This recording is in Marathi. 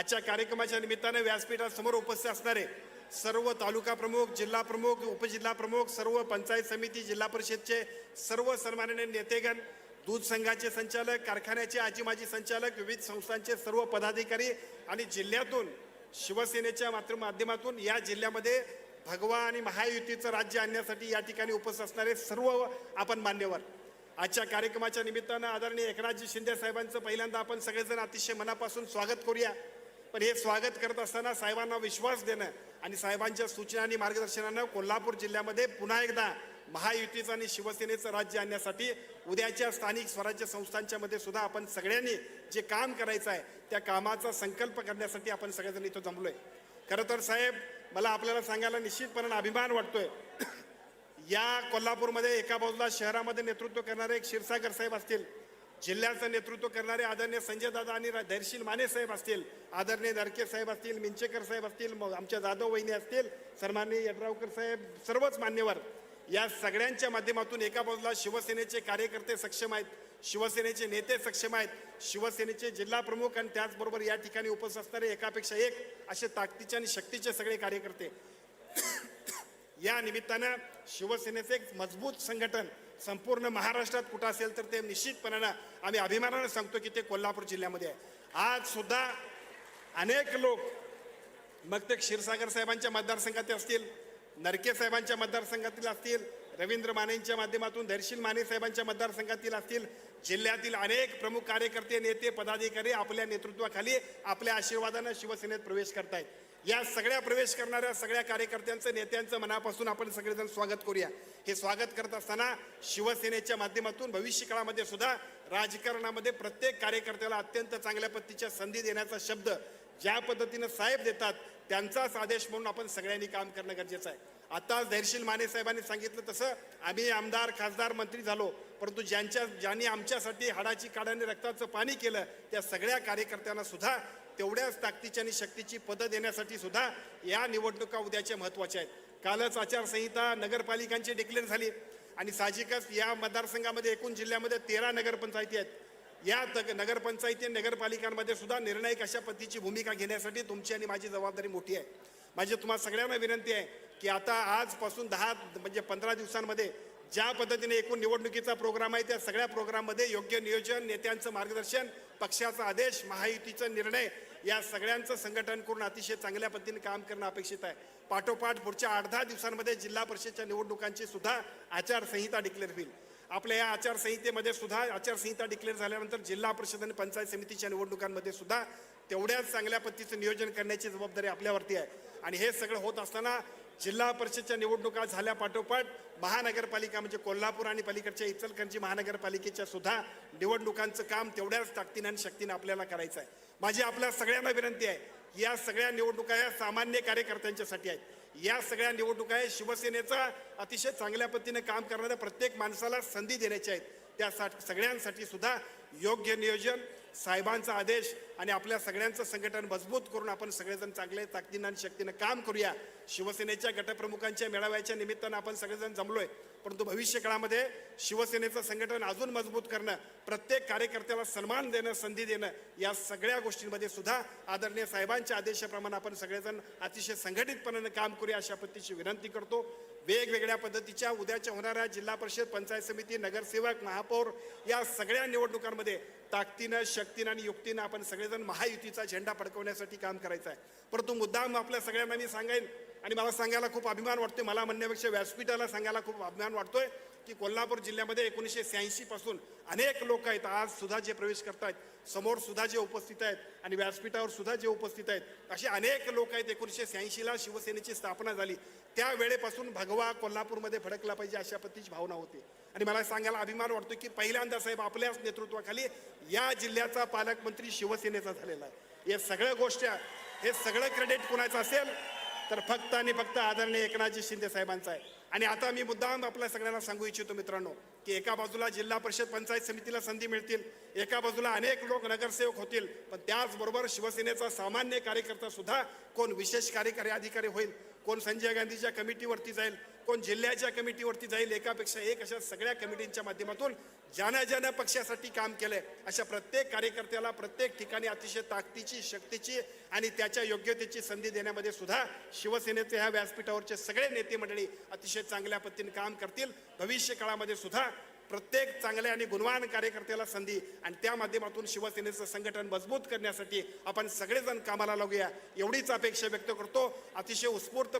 आजच्या कार्यक्रमाच्या निमित्तानं व्यासपीठासमोर उपस्थित असणारे सर्व तालुका प्रमुख जिल्हा प्रमुख उपजिल्हा प्रमुख सर्व पंचायत समिती जिल्हा परिषदचे सर्व सन्माननीय नेतेगण दूध संघाचे संचालक कारखान्याचे आजी माजी संचालक विविध संस्थांचे सर्व पदाधिकारी आणि जिल्ह्यातून शिवसेनेच्या मात्र माध्यमातून या जिल्ह्यामध्ये भगवा आणि महायुतीचं राज्य आणण्यासाठी या ठिकाणी उपस्थित असणारे सर्व आपण मान्यवर. आजच्या कार्यक्रमाच्या निमित्तानं आदरणीय एकनाथजी शिंदे साहेबांचं पहिल्यांदा आपण सगळेजण अतिशय मनापासून स्वागत करूया. पण हे स्वागत करत असताना साहेबांना विश्वास देणं आणि साहेबांच्या सूचना आणि मार्गदर्शनानं कोल्हापूर जिल्ह्यामध्ये पुन्हा एकदा महायुतीचं आणि शिवसेनेचं राज्य आणण्यासाठी उद्याच्या स्थानिक स्वराज्य संस्थांच्या मध्ये सुद्धा आपण सगळ्यांनी जे काम करायचं आहे त्या कामाचा संकल्प करण्यासाठी आपण सगळेजण इथं जमलोय. खरं तर साहेब मला आपल्याला सांगायला निश्चितपणे अभिमान वाटतोय. या कोल्हापूरमध्ये एका बाजूला शहरामध्ये नेतृत्व करणारे एक क्षीरसागर साहेब असतील जिल्ह्याचं नेतृत्व करणारे आदरणीय संजय दादा आणि रा- माने साहेब असतील आदरणीय नरके साहेब असतील मिंचेकर साहेब असतील मग आमच्या जाधव वहिनी असतील सन्माननीय यड्रावकर साहेब सर्वच मान्यवर या सगळ्यांच्या माध्यमातून एका बाजूला शिवसेनेचे कार्यकर्ते सक्षम आहेत शिवसेनेचे नेते सक्षम आहेत शिवसेनेचे जिल्हा प्रमुख आणि त्याचबरोबर या ठिकाणी उपस्थित असणारे एकापेक्षा एक असे ताकदीचे आणि शक्तीचे सगळे कार्यकर्ते. या निमित्तानं शिवसेनेचे एक मजबूत संघटन संपूर्ण महाराष्ट्रात कुठं असेल तर ते निश्चितपणानं आम्ही अभिमानानं सांगतो की ते कोल्हापूर जिल्ह्यामध्ये आहे. आज सुद्धा अनेक लोक मग ते क्षीरसागर साहेबांच्या मतदारसंघातील असतील नरके साहेबांच्या मतदारसंघातील असतील रवींद्र मानेंच्या माध्यमातून धैर्शील माने साहेबांच्या मतदारसंघातील असतील जिल्ह्यातील अनेक प्रमुख कार्यकर्ते नेते पदाधिकारी आपल्या नेतृत्वाखाली आपल्या आशीर्वादानं शिवसेनेत प्रवेश करतायत. या सगळ्या प्रवेश करणाऱ्या सगळ्या कार्यकर्त्यांचं नेत्यांचं मनापासून आपण सगळेजण स्वागत करूया. हे स्वागत करत असताना शिवसेनेच्या माध्यमातून भविष्य काळामध्ये सुद्धा राजकारणामध्ये प्रत्येक कार्यकर्त्याला अत्यंत चांगल्या पद्धतीच्या संधी देण्याचा शब्द ज्या पद्धतीनं साहेब देतात त्यांचाच आदेश म्हणून आपण सगळ्यांनी काम करणं गरजेचं आहे. आताच धैर्यशील माने साहेबांनी सांगितलं तसं आम्ही आमदार खासदार मंत्री झालो परंतु ज्यांच्या ज्यांनी आमच्यासाठी हाडाची काढाने रक्ताचं पाणी केलं त्या सगळ्या कार्यकर्त्यांना सुद्धा तेवढ्याच ताकदीची आणि शक्तीची पदं देण्यासाठी सुद्धा या निवडणुका उद्याच्या महत्त्वाच्या आहेत. कालच आचारसंहिता नगरपालिकांची डिक्लेअर झाली. आणि साहजिकच या मतदारसंघामध्ये एकूण जिल्ह्यामध्ये तेरा नगरपंचायती आहेत. या तग नगरपंचायती आणि नगरपालिकांमध्ये सुद्धा निर्णायक अशा पद्धतीची भूमिका घेण्यासाठी तुमची आणि माझी जबाबदारी मोठी आहे. माझी तुम्हाला सगळ्यांना विनंती आहे की आता आजपासून दहा म्हणजे पंधरा दिवसांमध्ये ज्या पद्धतीने एकूण निवडणुकीचा प्रोग्राम आहे त्या सगळ्या प्रोग्राममध्ये योग्य नियोजन नेत्यांचं मार्गदर्शन पक्षाचा आदेश महायुतीचा निर्णय या सगळ्यांचं संघटन करून अतिशय चांगल्या पद्धतीने काम करणं अपेक्षित आहे. पाठोपाठ पुढच्या आठ दहा दिवसांमध्ये जिल्हा परिषदच्या निवडणुकांची सुद्धा आचारसंहिता डिक्लेअर होईल. आपल्या या आचारसंहितेमध्ये सुद्धा आचारसंहिता डिक्लेअर झाल्यानंतर जिल्हा परिषद आणि पंचायत समितीच्या निवडणुकांमध्ये सुद्धा तेवढ्याच चांगल्या पद्धतीचं नियोजन करण्याची जबाबदारी आपल्यावरती आहे. आणि हे सगळं होत असताना जिल्हा परिषदच्या निवडणुका झाल्यापाठोपाठ महानगरपालिका म्हणजे कोल्हापूर आणि पलीकडच्या इचलकरंजी महानगरपालिकेच्या सुद्धा निवडणुकांचं काम तेवढ्याच ताकदीनं आणि शक्तीनं आपल्याला करायचं आहे माझी आपल्या सगळ्यांना विनंती आहे या सगळ्या निवडणुका या सामान्य कार्यकर्त्यांच्यासाठी आहेत. या सगळ्या निवडणुका या शिवसेनेचा अतिशय चांगल्या पद्धतीने काम करणाऱ्या प्रत्येक माणसाला संधी देण्याच्या आहेत. त्या सगळ्यांसाठी सुद्धा योग्य नियोजन साहेबांचा आदेश आणि आपल्या सगळ्यांचं संघटन मजबूत करून आपण सगळेजण चांगले ताकदीनं आणि शक्तीनं काम करूया. शिवसेनेच्या गटप्रमुखांच्या मेळाव्याच्या निमित्तानं आपण सगळेजण जमलोय. परंतु भविष्य काळामध्ये शिवसेनेचं संघटन अजून मजबूत करणं प्रत्येक कार्यकर्त्याला सन्मान देणं संधी देणं या सगळ्या गोष्टींमध्ये सुद्धा आदरणीय साहेबांच्या आदेशाप्रमाणे आपण सगळेजण अतिशय संघटितपणानं काम करूया अशा पद्धतीची विनंती करतो. वेगवेगळ्या पद्धतीच्या उद्याच्या होणाऱ्या जिल्हा परिषद पंचायत समिती नगरसेवक महापौर या सगळ्या निवडणुकांमध्ये ताकदीनं शक्तीनं आणि युक्तीनं आपण सगळेजण महायुतीचा झेंडा फडकवण्यासाठी काम करायचं आहे परंतु मुद्दाम आपल्या सगळ्यांना मी सांगेन आणि मला सांगायला खूप अभिमान वाटतोय. मला म्हणण्यापेक्षा व्यासपीठाला सांगायला खूप अभिमान वाटतोय. की कोल्हापूर जिल्ह्यामध्ये एकोणीसशे शहाऐंशी पासून अनेक लोक आहेत. आज सुद्धा जे प्रवेश करतायत समोर सुद्धा जे उपस्थित आहेत आणि व्यासपीठावर सुद्धा जे उपस्थित आहेत असे अनेक लोक आहेत. एकोणीसशे शहाऐंशीला शिवसेनेची स्थापना झाली. त्या वेळेपासून भगवा कोल्हापूरमध्ये फडकला पाहिजे अशा पद्धतीची भावना होती. आणि मला सांगायला अभिमान वाटतो की पहिल्यांदा साहेब आपल्याच नेतृत्वाखाली या जिल्ह्याचा पालकमंत्री शिवसेनेचा झालेला आहे. या सगळ्या गोष्टी हे सगळं क्रेडिट कुणाचं असेल? तर फक्त आणि फक्त आदरणीय एकनाथजी शिंदे साहेबांचा आहे. आणि आता मी मुद्दाम आपल्या सगळ्यांना सांगू इच्छितो मित्रांनो की एका बाजूला जिल्हा परिषद पंचायत समितीला संधी मिळतील एका बाजूला अनेक लोक नगरसेवक होतील पण त्याचबरोबर शिवसेनेचा सामान्य कार्यकर्ता सुद्धा कोण विशेष कार्यकारी अधिकारी होईल कोण संजय गांधीच्या कमिटीवरती जाईल कोण जिल्ह्याच्या कमिटीवरती जाईल एकापेक्षा एक अशा सगळ्या कमिटींच्या माध्यमातून ज्यानं ज्यानं पक्षासाठी काम केलंय अशा प्रत्येक कार्यकर्त्याला प्रत्येक ठिकाणी अतिशय ताकदीची शक्तीची आणि त्याच्या योग्यतेची संधी देण्यामध्ये सुद्धा शिवसेनेचे ह्या व्यासपीठावरचे सगळे नेते मंडळी अतिशय चांगल्या पद्धतीने काम करतील. भविष्य काळामध्ये सुद्धा प्रत्येक चांगल्या आणि गुणवान कार्यकर्त्याला संधी आणि त्या माध्यमातून शिवसेनेचं संघटन मजबूत करण्यासाठी आपण सगळेजण कामाला लागूया. एवढीच अपेक्षा व्यक्त करतो. अतिशय उत्स्फूर्त